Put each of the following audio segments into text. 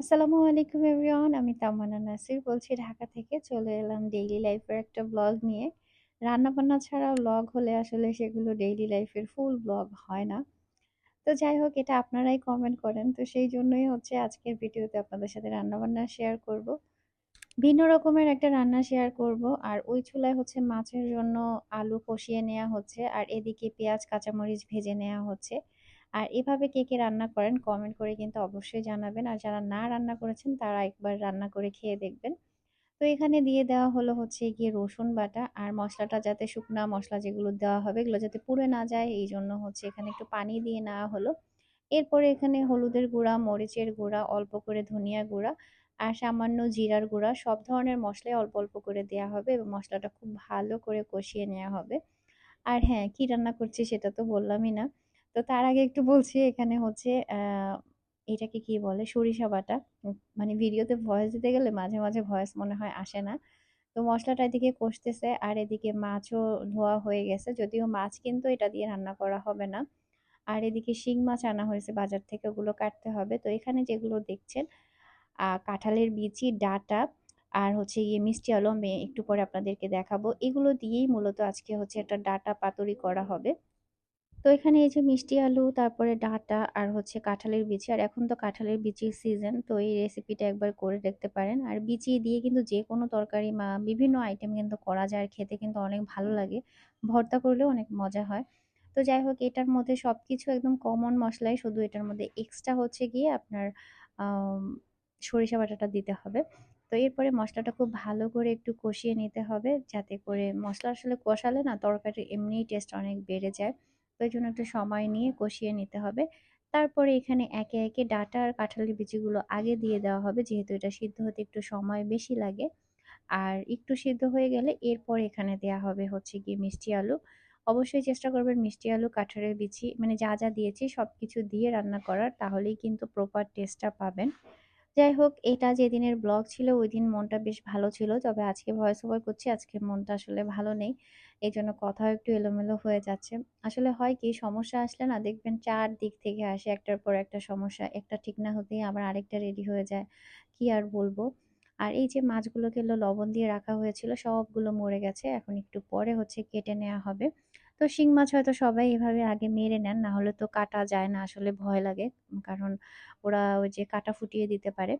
আসসালামু আলাইকুম এভরিওয়ান, আমি তামান্না নাসির বলছি ঢাকা থেকে। চলে এলাম ডেইলি লাইফের একটা ব্লগ নিয়ে। রান্নাবান্না ছাড়া ব্লগ হলে আসলে সেগুলো ডেইলি লাইফের ফুল ব্লগ হয় না। তো যাই হোক, এটা আপনারাই কমেন্ট করেন। তো সেই জন্যই হচ্ছে আজকের ভিডিওতে আপনাদের সাথে রান্নাবান্না শেয়ার করব। ভিন্ন রকমের একটা রান্না শেয়ার করব। আর ওই চুলায় হচ্ছে মাছের জন্য আলু কষিয়ে নেওয়া হচ্ছে। আর এদিকে পেঁয়াজ, কাঁচামরিচ ভেজে নেওয়া হচ্ছে। আর এভাবে কে কে রান্না করেন কমেন্ট করে কিন্তু অবশ্যই জানাবেন। আর যারা না রান্না করেছেন, তারা একবার রান্না করে খেয়ে দেখবেন। তো এখানে দিয়ে দেওয়া হলো হচ্ছে গিয়ে রসুন বাটা আর মশলাটা যাতে শুকনা মশলা যেগুলো দেওয়া হবে, এগুলো যাতে পুড়ে না যায়, এই জন্য হচ্ছে এখানে একটু পানি দিয়ে নেওয়া হলো। এরপরে এখানে হলুদের গুঁড়া, মরিচের গুঁড়া, অল্প করে ধনিয়া গুঁড়া আর সামান্য জিরার গুঁড়া, সব ধরনের মশলাই অল্প অল্প করে দেওয়া হবে এবং মশলাটা খুব ভালো করে কষিয়ে নেওয়া হবে। আর হ্যাঁ কি রান্না করছি সেটা তো বললামই না। তো তার আগে একটু বলছি, এখানে হচ্ছে এটাকে কি বলে? সরিষা বাটা। মানে ভিডিওতে ভয়েস দিতে গেলে মাঝে মাঝে ভয়েস মনে হয় আসে না। তো মশলাটা এদিকে কষতেছে আর এদিকে মাছও ধোয়া হয়ে গেছে। যদিও মাছ কিন্তু এটা দিয়ে রান্না করা হবে না। আর এদিকে শিং মাছ আনা হয়েছে বাজার থেকে, ওগুলো কাটতে হবে। তো এখানে যেগুলো দেখছেন কাঁঠালের বিচি, ডাটা আর হচ্ছে ইয়ে মিষ্টি আলু, আমি একটু পরে আপনাদেরকে দেখাবো। এগুলো দিয়েই মূলত আজকে হচ্ছে একটা ডাটা পাতুরি করা হবে। তো এখানে এই যে মিষ্টি আলু, তারপরে ডাঁটা আর হচ্ছে কাঁঠালের বিচি, আর এখন তো কাঁঠালের বিচির সিজন তো এই রেসিপিটা একবার করে দেখতে পারেন। আর বিচি দিয়ে কিন্তু যে কোনো তরকারি বা বিভিন্ন আইটেম কিন্তু করা যায়, আর খেতে কিন্তু অনেক ভালো লাগে। ভর্তা করলেও অনেক মজা হয়। তো যাই হোক, এটার মধ্যে সব কিছু একদম কমন মশলাই শুধু এটার মধ্যে এক্সট্রা হচ্ছে গিয়ে আপনার সরিষা বাটাটা দিতে হবে। তো এরপরে মশলাটা খুব ভালো করে একটু কষিয়ে নিতে হবে, যাতে করে মশলা আসলে কষালে না তরকারির এমনিই টেস্ট অনেক বেড়ে যায়। এই জন্য একটু সময় নিয়ে কষিয়ে নিতে হবে। তারপরে এখানে একে একে ডাঁটা আর কাঁঠালের বিচিগুলো আগে দিয়ে দেওয়া হবে, যেহেতু এটা সিদ্ধ হতে একটু সময় বেশি লাগে। আর একটু সিদ্ধ হয়ে গেলে এরপর এখানে দেয়া হবে হচ্ছে গিয়ে মিষ্টি আলু। অবশ্যই চেষ্টা করবেন মিষ্টি আলু, কাঁঠালের বিচি মানে যা যা দিয়েছি সব কিছু দিয়ে রান্না করার, তাহলেই কিন্তু প্রপার টেস্টটা পাবেন। যাই হোক, এটা যেদিনের ব্লগ ছিল ওই দিন মনটা বেশ ভালো ছিল, তবে আজকে ভয়েস ওভার করছি আজকে মনটা আসলে ভালো নেই। এই জন্য কথাও একটু এলোমেলো হয়ে যাচ্ছে। আসলে হয় কি, সমস্যা আসলে না, দেখবেন চার দিক থেকে আসে, একটার পর একটা সমস্যা, একটা ঠিক না হতেই আবার আরেকটা রেডি হয়ে যায়। কি আর বলব? আর এই যে মাছগুলোকে লবণ দিয়ে রাখা হয়েছিল, সবগুলো মরে গেছে, এখন একটু পরে হচ্ছে কেটে নেওয়া হবে। তো শিং মাছ হয়তো সবাই এভাবে আগে মেরে নেন না হলে তো কাটা যায় না, আসলে ভয় লাগে। কারণ ওরা ওই যে কাটা ফুটিয়ে দিতে পারে।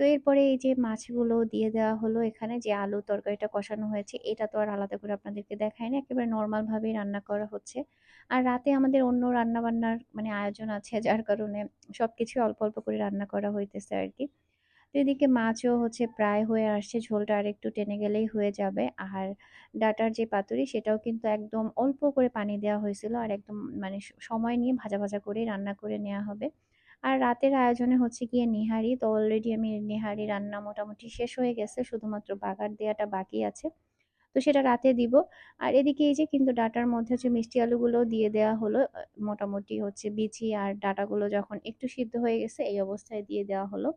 তো এরপরে এই যে মাছগুলো দিয়ে দেওয়া হলো এখানে যে আলু তরকারিটা কষানো হয়েছে, এটা তো আর আলাদা করে আপনাদেরকে দেখায় না, একেবারে নর্মাল ভাবেই রান্না করা হচ্ছে। আর রাতে আমাদের অন্য রান্না বান্নার মানে আয়োজন আছে, যার কারণে সবকিছু অল্প অল্প করে রান্না করা হইতেছে আর কি তো এদিকে মাছও হচ্ছে প্রায় হয়ে আসছে, ঝোলটা আর একটু টেনে গেলেই হয়ে যাবে। আর ডাটার যে পাতুরি, সেটাও কিন্তু একদম অল্প করে পানি দেওয়া হয়েছিল, আর একদম মানে সময় নিয়ে ভাজা ভাজা করে রান্না করে নেওয়া হবে। আর রাতের আয়োজনে হচ্ছে গিয়ে নিহারি। তো অলরেডি আমি নিহারি রান্না মোটামুটি শেষ হয়ে গেছে, শুধুমাত্র বাগার দেওয়াটা বাকি আছে। তো সেটা রাতে দিব। আর এদিকে এই যে কিন্তু ডাটার মধ্যে হচ্ছে মিষ্টি আলুগুলো দিয়ে দেওয়া হলো মোটামুটি হচ্ছে বিচি আর ডাটাগুলো যখন একটু সিদ্ধ হয়ে গেছে এই অবস্থায় দিয়ে দেওয়া হলো।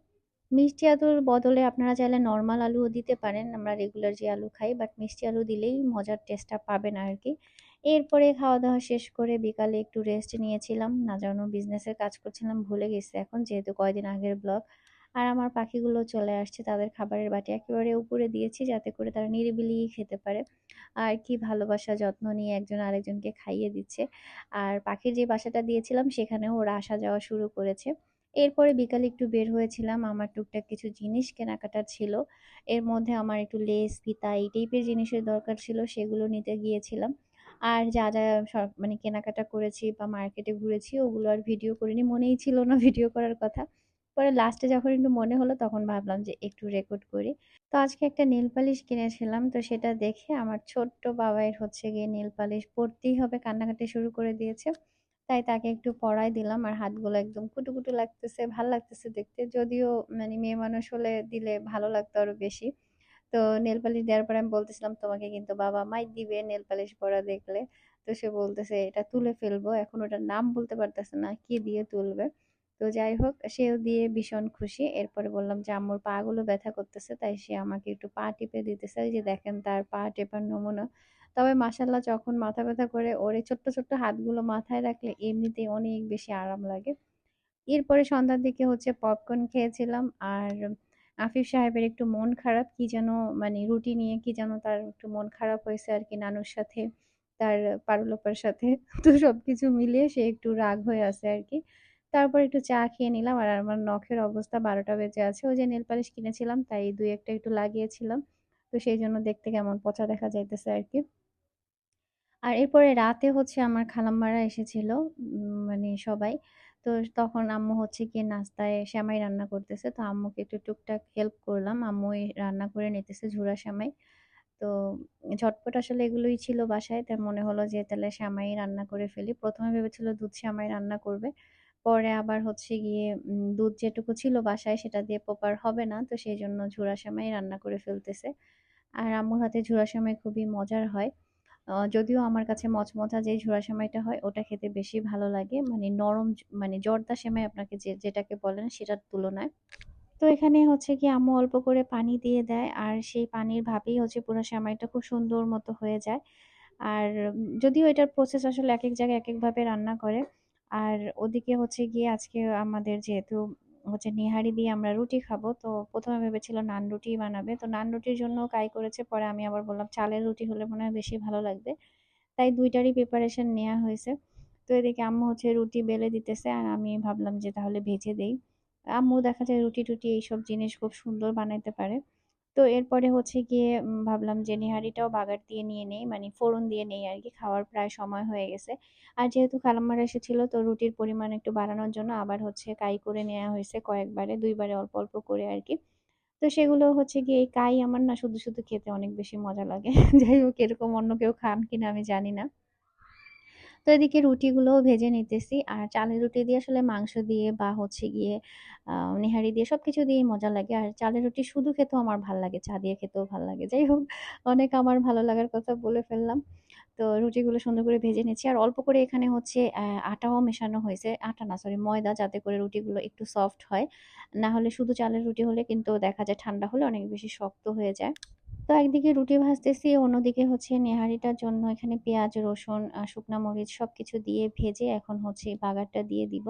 মিষ্টি আলুর বদলে আপনারা চাইলে নর্মাল আলুও দিতে পারেন। আমরা রেগুলার যে আলু খাই বাট মিষ্টি আলু দিলেই মজার টেস্টটা পাবেন আর কি এরপরে খাওয়া দাওয়া শেষ করে বিকালে একটু রেস্ট নিয়েছিলাম। না জানো বিজনেসের কাজ করছিলাম, ভুলে গেছি এখন, যেহেতু কয়দিন আগের ব্লগ আর আমার পাখিগুলো চলে আসছে, তাদের খাবারের বাটি একেবারে উপরে দিয়েছি, যাতে করে তারা নিরিবিলি খেতে পারে। আর কি ভালোবাসা, যত্ন নিয়ে একজন আরেকজনকে খাইয়ে দিচ্ছে। আর পাখির যে বাসাটা দিয়েছিলাম, সেখানেও ওরা আসা যাওয়া শুরু করেছে। এরপরে বিকালে একটু বের হয়েছিলাম, আমার টুকটাক কিছু জিনিস কেনাকাটার ছিল। এর মধ্যে আমার একটু লেস ফিতা, এই টাইপের জিনিসের দরকার ছিল, সেগুলো নিতে গিয়েছিলাম। আর যা যা সব মানে কেনাকাটা করেছি বা মার্কেটে ঘুরেছি, ওগুলো আর ভিডিও করিনি, মনেই ছিল না ভিডিও করার কথা। পরে লাস্টে যখন একটু মনে হলো, তখন ভাবলাম যে একটু রেকর্ড করি। তো আজকে একটা নেল পালিশ কিনেছিলাম, তো সেটা দেখে আমার ছোট্ট বাবাইয়ের হচ্ছে গিয়ে নেল পালিশ পরতেই হবে, কান্নাকাটি শুরু করে দিয়েছে। তাই তাকে একটু পরাই দিলাম, আর হাতগুলো একদম কুটুকুটু লাগতেছে, ভালো লাগতেছে দেখতে। যদিও মানে মেয়ে মানুষ হলে দিলে ভালো লাগতো আরও বেশি। তো নেল পালিশ দেওয়ার পরে আমি বলতেছিলাম, তোমাকে কিন্তু বাবা মাই দিবে নেল পালিশ পরা দেখলে। তো সে বলতেছে, এটা তুলে ফেলব, এখন ওটার নাম বলতে পারতেছে না, কি দিয়ে তুলবে? তো যাই হোক, সেও দিয়ে ভীষণ খুশি। এরপরে বললাম যে, আম্মুর পা গুলো ব্যথা করতেছে, তাই সে আমাকে একটু পা টিপে দিতেছে। যে দেখেন তার পা টেপার নমুনা। তবে মাসাল্লাহ যখন মাথা ব্যথা করে, ওর ছোট্ট ছোট্ট হাতগুলো মাথায় রাখলে এমনিতেই অনেক বেশি আরাম লাগে। এরপরে সন্ধ্যার দিকে হচ্ছে পপকর্ন খেয়েছিলাম। আর আফিফ সাহেবের একটু মন খারাপ। কি যেন মানে রুটি নিয়ে কি যেন তার একটু মন খারাপ হয়েছে আর কি নানুর সাথে, তার পারুল আপার সাথে। তো সবকিছু মিলিয়ে সে একটু রাগ হয়ে আছে আর কি তারপর একটু চা খেয়ে নিলাম। আর আমার নখের অবস্থা ১২টা বেজে আছে। ওই যে নেল পালিশ কিনেছিলাম তাই দুই একটা একটু লাগিয়েছিলাম। তো সেই জন্য দেখতে কেমন পচা দেখা যাইতেছে আর কি আর এরপরে রাতে হচ্ছে আমার খালাম্মারা এসেছিল। মানে সবাই। তো তখন আম্মু হচ্ছে গিয়ে নাস্তায় সেমাই রান্না করতেছে। তো আম্মুকে একটু টুকটাক হেল্প করলাম। আম্মুই রান্না করে নিতেছে ঝুরা সেমাই। তো ঝটপট আসলে এগুলোই ছিল বাসায়। তাই মনে হলো যে তাহলে সেমাই রান্না করে ফেলি। ১ম এ ভেবেছিল দুধ সেমাই রান্না করবে। পরে আবার হচ্ছে গিয়ে দুধ যেটুকু ছিল বাসায় সেটা দিয়ে প্রপার হবে না। তো সেই জন্য ঝুরা সেমাই রান্না করে ফেলতেছে। আর আম্মুর হাতে ঝুরা সেমাই খুবই মজার হয়। যদিও আমার কাছে মচমচা যে ঝুরা সেমাইটা হয়, ওটা খেতে বেশি ভালো লাগে। মানে নরম মানে জর্দা সেমাই আপনাকে যে, যেটাকে বলেন সেটার তুলনায়। তো এখানে হচ্ছে গিয়ে আম্মু অল্প করে পানি দিয়ে দেয়। আর সেই পানির ভাবেই হচ্ছে পুরা সেমাইটা খুব সুন্দর মতো হয়ে যায়। আর যদিও এটার প্রসেস আসলে একেক জায়গায় একেকভাবে রান্না করে। আর ওদিকে হচ্ছে গিয়ে আজকে আমাদের যেহেতু হচ্ছে নিহারি দিয়ে আমরা রুটি খাব। তো প্রথমে ভেবেছিল নান রুটি বানাবে। তো নান রুটির জন্য কাই করেছে। পরে আমি আবার বললাম, চালের রুটি হলে মনে হয় বেশি ভালো লাগবে। তাই দুইটারই প্রিপারেশন নেওয়া হয়েছে। তো এদিকে আম্মু হচ্ছে রুটি বেলে দিতেছে। আর আমি ভাবলাম যে তাহলে ভেজে দেই। আম্মু দেখা যায় রুটি-টুটি এইসব জিনিস খুব সুন্দর বানাইতে পারে। তো এরপরে হচ্ছে গিয়ে ভাবলাম যে নেহারিটাও বাগার দিয়ে নিয়ে নেই। মানে ফোড়ন দিয়ে নেই আর কি খাওয়ার প্রায় সময় হয়ে গেছে। আর যেহেতু খালাম্মারা এসেছিল তো রুটির পরিমাণ একটু বাড়ানোর জন্য আবার হচ্ছে কাই করে নেওয়া হয়েছে কয়েকবারে। দুইবারে অল্প, অল্প করে আর কি তো সেগুলো হচ্ছে গিয়ে এই কাই আমার না শুধু, শুধু খেতে অনেক বেশি মজা লাগে। যাই হোক এরকম অন্য কেউ খান কিনা আমি জানি না। তো এদিকে রুটিগুলোও ভেজে নিতেছি। আর চালের রুটি দিয়ে আসলে মাংস দিয়ে বা হচ্ছে গিয়ে নেহারি দিয়ে সবকিছু দিয়েই মজা লাগে। আর চালের রুটি শুধু খেতেও আমার ভালো লাগে। চা দিয়ে খেতেও ভালো লাগে। যাই হোক, অনেক আমার ভালো লাগার কথা বলে ফেললাম। তো রুটিগুলো সুন্দর করে ভেজে নিচ্ছি। আর অল্প করে এখানে হচ্ছে আটাও মেশানো হয়েছে। আটা না সরি ময়দা যাতে করে রুটিগুলো একটু সফট হয়। না হলে শুধু চালের রুটি হলে কিন্তু দেখা যায় ঠান্ডা হলে অনেক বেশি শক্ত হয়ে যায়। তো একদিকে রুটি ভাজতেছি, অন্যদিকে হচ্ছে নেহারিটার জন্য এখানে পেঁয়াজ, রসুন, শুকনা মরিচ সবকিছু দিয়ে ভেজে এখন হচ্ছে বাগারটা দিয়ে দিব।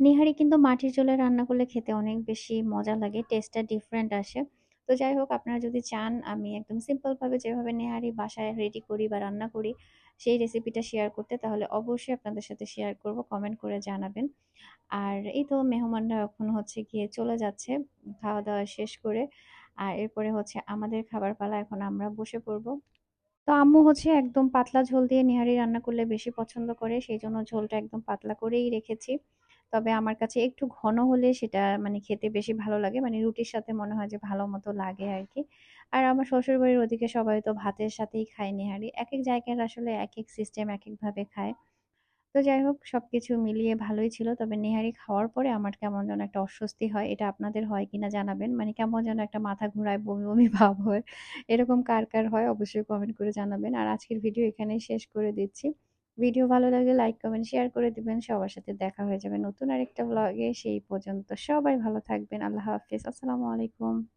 নেহারি কিন্তু মাটির চুলায় রান্না করলে খেতে অনেক বেশি মজা লাগে। টেস্টটা ডিফারেন্ট আসে। তো যাই হোক আপনারা যদি চান আমি একদম সিম্পলভাবে যেভাবে নেহারি বাসায় রেডি করি বা রান্না করি সেই রেসিপিটা শেয়ার করতে তাহলে অবশ্যই আপনাদের সাথে শেয়ার করব। কমেন্ট করে জানাবেন। আর এই তো মেহমানরা এখন হচ্ছে গিয়ে চলে যাচ্ছে খাওয়া-দাওয়া শেষ করে। আর এরপরে হচ্ছে আমাদের খাবার পালা। এখন আমরা বসে পড়ব। তো আম্মু হচ্ছে একদম পাতলা ঝোল দিয়ে নেহারি রান্না করলে বেশি পছন্দ করে। সেই জন্য ঝোলটা একদম পাতলা করেই রেখেছি। তবে আমার কাছে একটু ঘন হলে সেটা মানে খেতে বেশি ভালো লাগে। মানে রুটির সাথে মনে হয় যে ভালো মতো লাগে আর কি আর আমার শ্বশুরবাড়ির ওদিকে সবাই তো ভাতের সাথেই খায় নেহারি। এক জায়গার আসলে এক এক সিস্টেম একেকভাবে খায়। তো যাই হোক সবকিছু মিলিয়ে ভালোই ছিল। তবে নেহারি খাওয়ার পরে আমার কেমন যেন একটা অস্বস্তি হয়। এটা আপনাদের হয় কিনা জানাবেন। মানে কেমন যেন একটা মাথা ঘুরায়, বমি, বমি ভাব হয়। এরকম কার, কার হয় অবশ্যই কমেন্ট করে জানাবেন। আর আজকের ভিডিও এখানেই শেষ করে দিচ্ছি। ভিডিও ভালো লাগলে লাইক, কমেন্ট, শেয়ার করে দিবেন। সবার সাথে দেখা হয়ে যাবে নতুন আরেকটা ভ্লগে। সেই পর্যন্ত সবাই ভালো থাকবেন। আল্লাহ হাফিজ আসসালামু আলাইকুম।